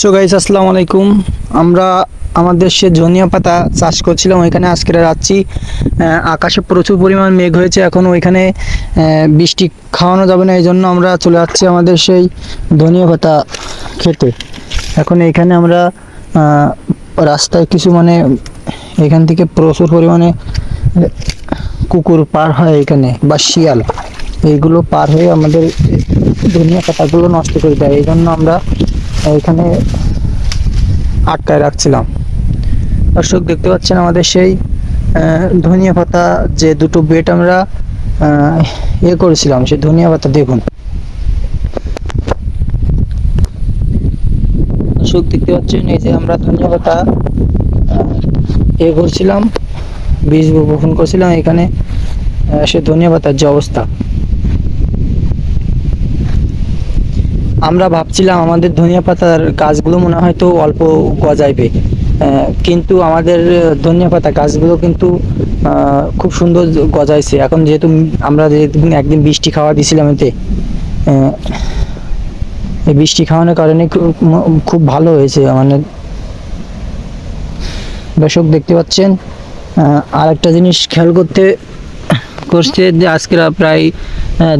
So guys আসসালামু আলাইকুম। আমরা আমাদের সে ধনিয়া পাতা চাষ করছিলাম ওইখানে আজকে যাচ্ছি আহ, আকাশে প্রচুর পরিমাণ মেঘ হয়েছে এখন ওইখানে বৃষ্টি খাওয়ানো যাবে না এই জন্য আমরা চলে যাচ্ছি আমাদের সেই ধনিয়া পাতা খেতে। এখন এইখানে আমরা রাস্তায় কিছু মানে এখান থেকে প্রচুর পরিমাণে কুকুর পার হয় এখানে বা শিয়াল। এইগুলো পার হয়ে আমাদের ধনিয়া পাতাগুলো নষ্ট করে দেয় এই জন্য আমরা এখানে আটকায় রাখছিলাম। দর্শক, দেখতে পাচ্ছেন আমাদের সেই ধনিয়া পাতা, যে দুটো বেড আমরা ইয়ে করেছিলাম, সেই ধনিয়া পাতা, দেখুন। দর্শক, দেখতে পাচ্ছেন, এই যে আমরা ধনিয়া পাতা এ করছিলাম, বীজ বপন করছিলাম, এখানে সে ধনিয়া পাতার যে অবস্থা। আমরা ভাবছিলাম আমাদের ধনিয়া পাতার গাছগুলো মনে হয় তো অল্প গজাইবে। কিন্তু আমাদের ধনিয়া পাতা গাছগুলো কিন্তু খুব সুন্দর গজাইছে। এখন যেহেতু আমরা যেদিন একদিন বৃষ্টি খাওয়া দিয়েছিলাম এতে এই বৃষ্টি খাওয়ানোর কারণে খুব- খুব ভালো হয়েছে। মানে দর্শক দেখতে পাচ্ছেন আর একটা জিনিস খেয়াল করতে করছে যে আজকে প্রায়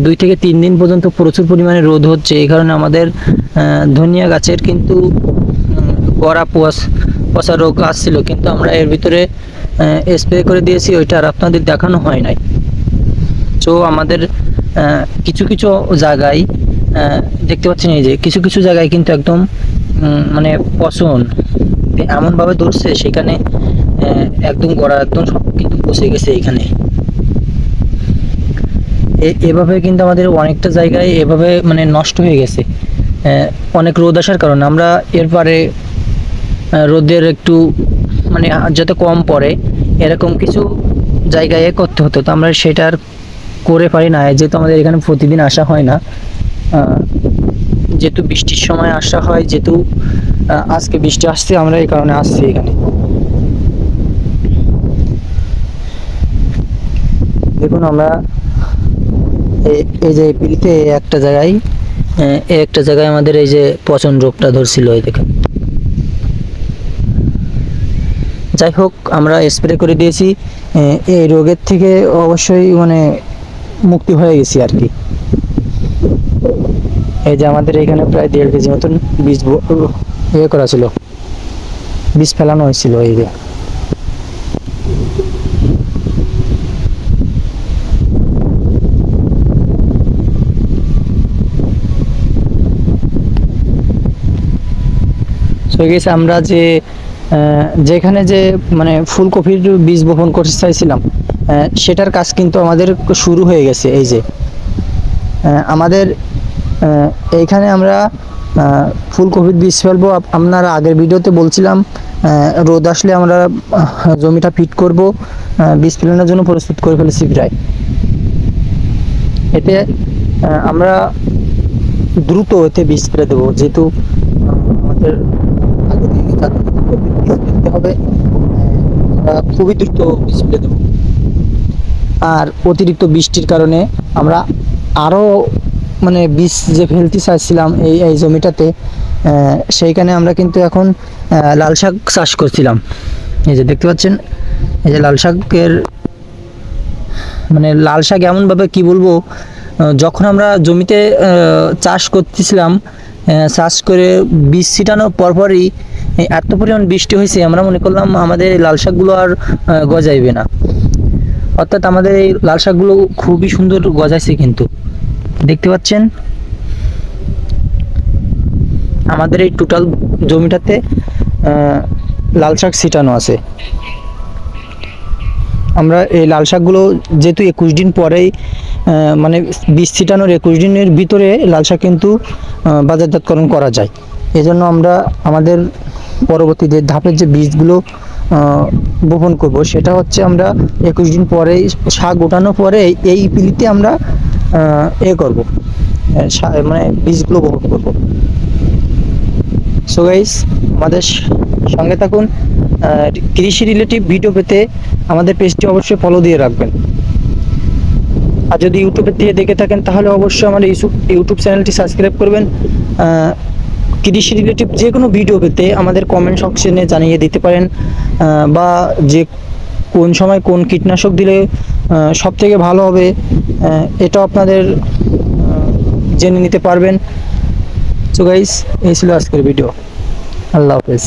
দুই থেকে তিন দিন পর্যন্ত প্রচুর পরিমাণে রোদ হচ্ছে। এই কারণে আমাদের ধনিয়া গাছের কিন্তু গড়া পোয়াশ পচা রোগ আসছিল। কিন্তু আমরা এর ভিতরে স্প্রে করে দিয়েছি, ওইটা আর আপনাদের দেখানো হয় নাই। তো আমাদের কিছু কিছু জায়গায় দেখতে পাচ্ছেন এই যে, কিছু কিছু জায়গায় কিন্তু একদম মানে পচন এমনভাবে ধরছে, সেখানে একদম গড়া, একদম সব কিন্তু পচে গেছে এখানে। এভাবে কিন্তু আমাদের অনেকটা জায়গায় এভাবে মানে নষ্ট হয়ে গেছে। অনেক রোদ আসার কারণে। আমরা এরপরে রোদের একটু মানে যাতে কম পড়ে, এরকম কিছু জায়গায় করতে হতো। তো আমরা সেটা আর করে পারি না। যেহেতু আমাদের এখানে প্রতিদিন আসা হয় না যেহেতু বৃষ্টির সময় আসা হয়, যেহেতু আজকে বৃষ্টি আসছে, আমরা এই কারণে আসছি এখানে। দেখুন, আমরা এই যে পিলিতে একটা জায়গায় একটা জায়গায় আমাদের এই যে পচন রোগটা ধরছিল এই দেখেন। যাই হোক, আমরা স্প্রে করে দিয়েছি এই রোগের থেকে অবশ্যই মানে মুক্তি হয়ে গেছি আর কি। এই যে আমাদের এখানে প্রায় দেড় কেজি মতন বীজ ইয়ে করা ছিল, বীজ ফেলানো হয়েছিল এই যে। সো গেছে, আমরা যে যেখানে যে মানে ফুলকপির বীজ বপন করতে চাইছিলাম সেটার কাজ কিন্তু আমাদের শুরু হয়ে গেছে, এই যে। আমাদের এইখানে আমরা ফুলকপির বীজ ফেলব, আপ- আপনারা আগের ভিডিওতে বলছিলাম রোদ আসলে আমরা জমিটা ফিট করব বীজ ফেলানোর জন্য প্রস্তুত করে ফেলেছি প্রায়। এতে আমরা দ্রুত এতে বীজ ফেলে দেবো, যেহেতু আমাদের ফেলতে হবে। খুবই দ্রুত দেবো। আর অতিরিক্ত বৃষ্টির কারণে আমরা আরও মানে বীজ যে ফেলতে চাইছিলাম এই এই জমিটাতে সেইখানে আমরা কিন্তু এখন লাল শাক চাষ করছিলাম। এই যে দেখতে পাচ্ছেন, এই যে লাল শাকের মানে লাল শাক এমনভাবে কি বলব যখন আমরা জমিতে চাষ করতেছিলাম চাষ করে বীজ ছিটানোর পরপরই এত পরিমাণ বৃষ্টি হয়েছে, আমরা মনে করলাম আমাদের লাল শাকগুলো আর গজাইবে না। অর্থাৎ আমাদের এই লাল শাকগুলো খুবই সুন্দর গজাইছে কিন্তু। দেখতে পাচ্ছেন? আমাদের এই টোটাল জমিটাতে লাল শাক ছিটানো আছে। আমরা এই লাল শাকগুলো যেহেতু একুশ দিন পরেই মানে বীজ ছিটানোর একুশ দিনের ভিতরে লাল শাক কিন্তু বাজারজাতকরণ করা যায়। এজন্য আমরা আমাদের পরবর্তী যে ধাপের যে বীজগুলো বপন করব, সেটা হচ্ছে আমরা একুশ দিন পরেই শাক ওঠানোর পরে এই পিলিতে আমরা এ করব। মানে বীজগুলো বপন করব। সো গাইস আমাদের সঙ্গে থাকুন কৃষি রিলেটিভ ভিডিও পেতে আমাদের পেজটি অবশ্যই ফলো দিয়ে রাখবেন। আর যদি ইউটিউবের দিয়ে দেখে থাকেন, তাহলে অবশ্যই আমার ইউটিউব চ্যানেলটি সাবস্ক্রাইব করবেন। কৃষি রিলেটিভ যে কোনো ভিডিও পেতে আমাদের কমেন্ট সেকশনে জানিয়ে দিতে পারেন বা যে কোন সময় কোন কীটনাশক দিলে সব থেকে ভালো হবে এটা আপনাদের জেনে নিতে পারবেন। সো গাইস এই ছিল আজকের ভিডিও আল্লাহ হাফেজ।